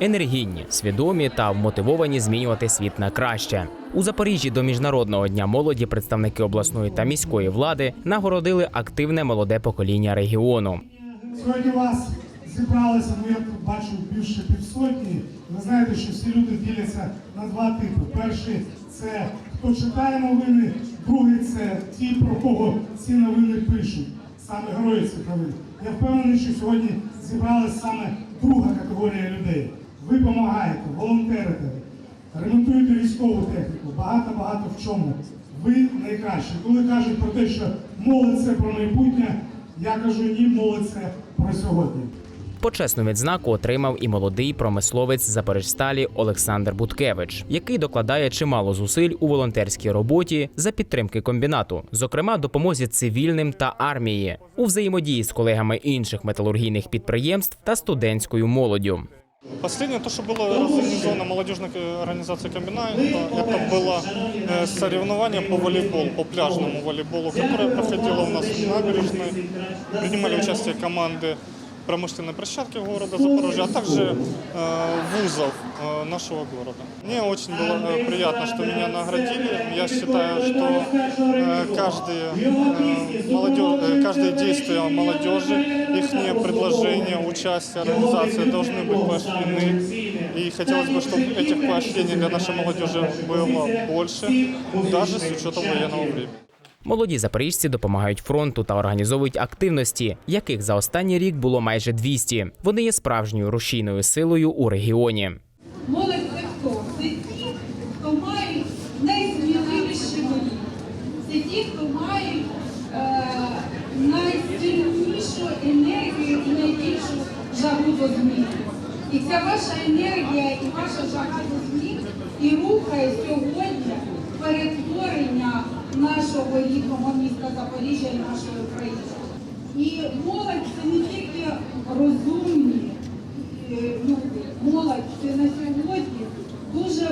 енергійні, свідомі та вмотивовані змінювати світ на краще. У Запоріжжі до міжнародного дня молоді представники обласної та міської влади нагородили активне молоде покоління регіону. Сьогодні вас зібралося, ну я тут бачу більше півсотні. Ви знаєте, що всі люди діляться на два типи. Перший це хто читає новини, другий це ті, про кого ці новини пишуть, саме герої цих новин. Я впевнений, що сьогодні зібралася саме друга категорія людей. Ви допомагаєте, волонтерите, ремонтуєте військову техніку, багато-багато в чому. Ви найкращі. Коли кажуть про те, що молодь це про майбутнє, я кажу ні, молодь це про сьогодні. Почесну відзнаку отримав і молодий промисловець Запоріжсталі Олександр Буткевич, який докладає чимало зусиль у волонтерській роботі за підтримки комбінату, зокрема допомозі цивільним та армії, у взаємодії з колегами інших металургійних підприємств та студентською молоддю. Последнее, то, что было организовано молодежной организацией комбината, это было э, соревнование по волейболу, по пляжному волейболу, которое проходило у нас в набережной. Принимали участие команды промышленной площадки города Запорожья, а также э, вузов э, нашего города. Мне очень было э, приятно, что меня наградили. Я считаю, что э, каждое, э, молодежь, э, каждое действие молодежи, их предложения, участие, организации должны быть поощрены. И хотелось бы, чтобы этих поощрений для нашей молодежи было больше, даже с учетом военного времени. Молоді запоріжці допомагають фронту та організовують активності, яких за останній рік було майже 200. Вони є справжньою рушійною силою у регіоні. Молодь це хто? Це ті, хто мають ті, хто мають е, найсильнішу енергію і найбільшу жагу до змін. І ця ваша енергія і ваша жага до змін і рухає сьогодні перетворення нашого рідного міста Запоріжжя і нашої України. І молодь це не тільки розумні, е, люди, молодь це на сьогодні дуже